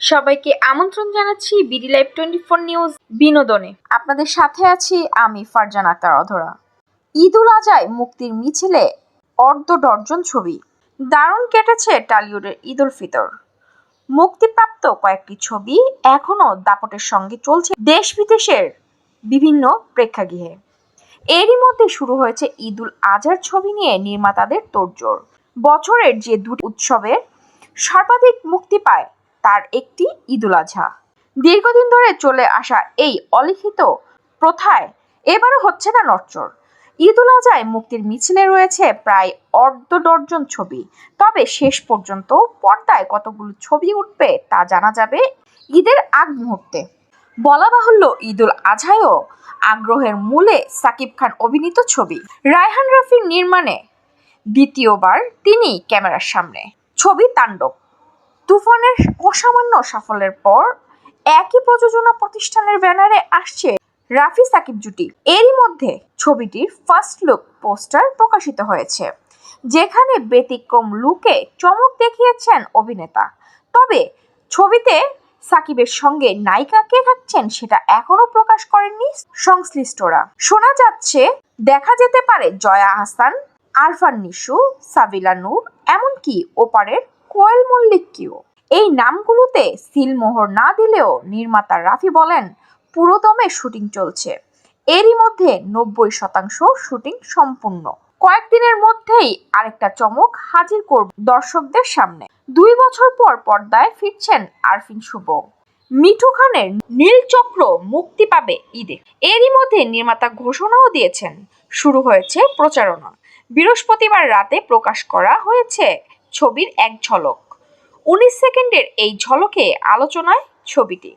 সবাইকে আমন্ত্রণ জানাচ্ছি BD live twenty four news বিনোদনে। আপনাদের সাথে আছি আমি ফারজান আক্তার অধরা। ঈদ উল আজহায় মুক্তির মিছিলে অর্ধ ডর্জন ছবি। দারুণ কেটেছে টালিউডের ঈদ উল ফিতর। মুক্তিপ্রাপ্ত কয়েকটি ছবি এখনও দাপটের সঙ্গে চলছে দেশ বিদেশের বিভিন্ন প্রেক্ষাগৃহে। এরই মধ্যে শুরু হয়েছে ঈদ উল আজহার ছবি নিয়ে নির্মাতাদের তোড়জোড়। বছরের যে দুটি উৎসবের সর্বাধিক মুক্তি পায় তার একটি ঈদ উল আজহা। দীর্ঘদিন ধরে চলে আসা এই অলিখিত প্রথায় এবারও হচ্ছে না নড়চড়। ঈদ উল আজহায় মুক্তির মিছিলে রয়েছে প্রায় অর্ধ ডর্জন ছবি। তবে শেষ পর্যন্ত পর্দায় কতগুলো ছবি উঠবে তা জানা যাবে ঈদের আগ মুহূর্তে। বলা বাহুল্য ঈদ উল আজহায়ও আগ্রহের মূলে সাকিব খান অভিনীত ছবি। রায়হান রাফির নির্মাণে দ্বিতীয়বার তিনি ক্যামেরার সামনে। ছবি তাণ্ডব। তুফানের অসামান্য সাফল্যের পর একই প্রযোজনা প্রতিষ্ঠানের ব্যানারে আসছে রাফি সাকিব জুটি। এরই মধ্যে ছবিটির ফার্স্ট লুক পোস্টার প্রকাশিত হয়েছে, যেখানে ব্যতিক্রম লুকে চমক দেখিয়েছেন অভিনেতা। তবে ছবিতে সাকিবের সঙ্গে নায়িকা কে থাকছেন সেটা এখনও প্রকাশ করেননি সংশ্লিষ্টরা। শোনা যাচ্ছে, দেখা যেতে পারে জয়া আহসান আরফান নিশু, সাবিলা নূর, এমনকি ওপারের কোয়েল মল্লিককেও এই নামগুলোতে সিলমোহর না দিলেও নির্মাতা রাফি বলেন, পুরোদমে শুটিং চলছে। এরই মধ্যে নব্বই শতাংশ শুটিং সম্পূর্ণ। কয়েকদিনের মধ্যেই আরেকটা চমক হাজির করব দর্শকদের সামনে। দুই বছর পর পর্দায় ফিরছেন আরফিন শুভ। মিঠু খানের নীলচক্র মুক্তি পাবে ঈদে। এরই মধ্যে নির্মাতা ঘোষণাও দিয়েছেন, শুরু হয়েছে প্রচারণা। বৃহস্পতিবার রাতে প্রকাশ করা হয়েছে ছবির এক ঝলক। উনিশ সেকেন্ডের এই ঝলকে আলোচনায় ছবিটি।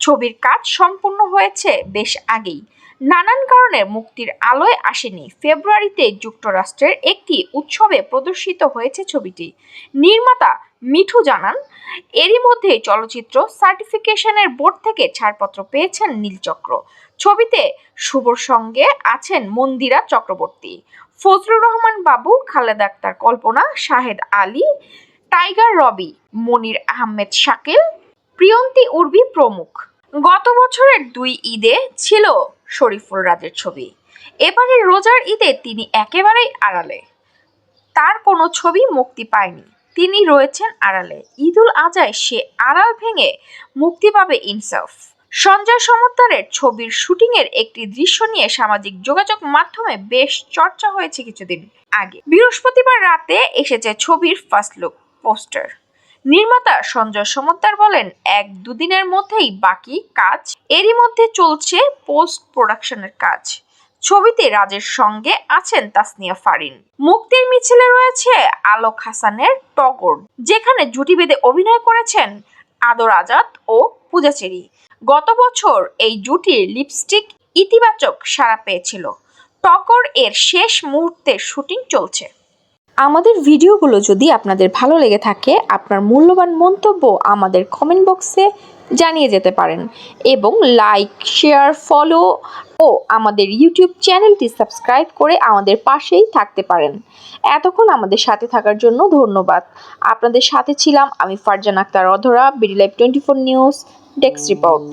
ছবির কাজ সম্পূর্ণ হয়েছে বেশ আগেই। নানান কারণে মুক্তির আলোয় আসেনি। ফেব্রুয়ারিতে যুক্তরাষ্ট্রের একটি উৎসবে প্রদর্শিত হয়েছে ছবিটি। নির্মাতা মিঠু জানান, এরই মধ্যে চলচ্চিত্র সার্টিফিকেশনের বোর্ড থেকে ছাড়পত্র পেয়েছেন নীলচক্র। ছবিতে শুভর সঙ্গে আছেন মন্দিরা চক্রবর্তী। ফজলুর রহমান বাবু, খালেদা আক্তার কল্পনা, শাহেদ আলী, টাইগার রবি, মনির আহমেদ শাকিল, প্রিয়ন্তী উর্বি প্রমুখ। গত বছরের দুই ঈদে ছিল শরীফুল রাজের ছবি। এবারে রোজার ঈদে তিনি একেবারেই আড়ালে। তার কোনো ছবি মুক্তি পায়নি। তিনি রয়েছেন আড়ালে। ঈদুল আজায় সে আড়াল ভেঙে মুক্তি পাবে ইনসাফ। সঞ্জয় সমদ্দারের ছবির শুটিংয়ের একটি দৃশ্য নিয়ে সামাজিক যোগাযোগ মাধ্যমে বেশ চর্চা হয়েছে কিছুদিন আগে। বৃহস্পতিবার রাতে এসেছে ছবির ফার্স্ট লুক পোস্টার নির্মাতা সঞ্জয় সমদ্দার বলেন, এক দুদিনের মধ্যেই বাকি কাজ, এরই মধ্যে চলছে পোস্ট প্রোডাকশনের কাজ। ছবিতে রাজের সঙ্গে আছেন তাসনিয়া ফারিন। মুক্তির মিছিলে রয়েছে আলোক হাসানের টগর, যেখানে জুটি বেঁধে অভিনয় করেছেন আদর আজাদ ও পূজাচেরি গত বছর এই জুটির লিপস্টিক ইতিবাচক সাড়া পেয়েছিল। টকর এর শেষ মুহূর্তে শুটিং চলছে। আমাদের ভিডিওগুলো যদি আপনাদের ভালো লেগে থাকে, আপনার মূল্যবান মন্তব্য আমাদের কমেন্ট বক্সে জানিয়ে যেতে পারেন এবং লাইক শেয়ার ফলো ও আমাদের ইউটিউব চ্যানেলটি সাবস্ক্রাইব করে আমাদের পাশেই থাকতে পারেন। এতক্ষণ আমাদের সাথে থাকার জন্য ধন্যবাদ। আপনাদের সাথে ছিলাম আমি Farzan Akter Adhora BD live twenty four news desk report